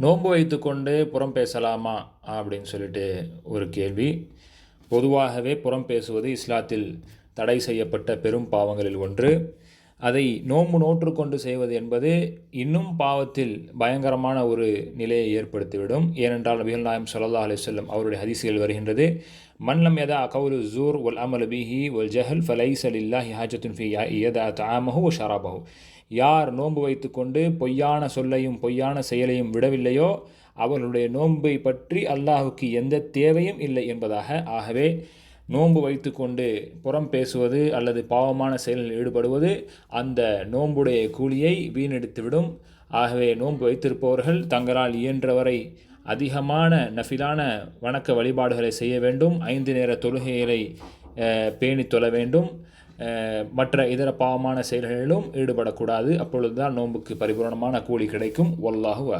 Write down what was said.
நோன்பு வைத்துக்கொண்டு புறம் பேசலாமா அப்படின்னு சொல்லிட்டு ஒரு கேள்வி. பொதுவாகவே புறம் பேசுவது இஸ்லாத்தில் தடை செய்யப்பட்ட பெரும் பாவங்களில் ஒன்று. அதை நோன்பு நோற்றுக்கொண்டு செய்வது என்பது இன்னும் பாவத்தில் பயங்கரமான ஒரு நிலையை ஏற்படுத்திவிடும். ஏனென்றால் நபிகள் நாயம் ஸல்லல்லாஹு அலி வஸல்லம் அவருடைய ஹதீஸ்கள் வருகின்றது மன்லம் யதா கவுலு ஜூர் ஒல் அமல் பிஹி ஒல் ஜஹல் ஃபலை அலில்லாஹி ஹாஜத்துன் ஃபி யதா தாமஹு ஷராபஹு. யார் நோன்பு வைத்துக்கொண்டு பொய்யான சொல்லையும் பொய்யான செயலையும் விடவில்லையோ அவர்களுடைய நோன்பை பற்றி அல்லாஹுக்கு எந்த தேவையும் இல்லை என்பதாக ஆகவே நோன்பு வைத்துக்கொண்டு புறம் பேசுவது அல்லது பாவமான செயலில் ஈடுபடுவது அந்த நோன்புடைய கூலியை வீணெடுத்துவிடும். ஆகவே நோன்பு வைத்திருப்பவர்கள் தங்களால் இயன்றவரை அதிகமான நஃபிலான வணக்க வழிபாடுகளை செய்ய வேண்டும். ஐந்து நேர தொழுகைகளை பேணி பேணித் தொழ வேண்டும். மற்ற இதர பாவமான செயல்களிலும் ஈடுபடக்கூடாது. அப்பொழுதுதான் நோன்புக்கு பரிபூரணமான கூலி கிடைக்கும். வல்லாஹு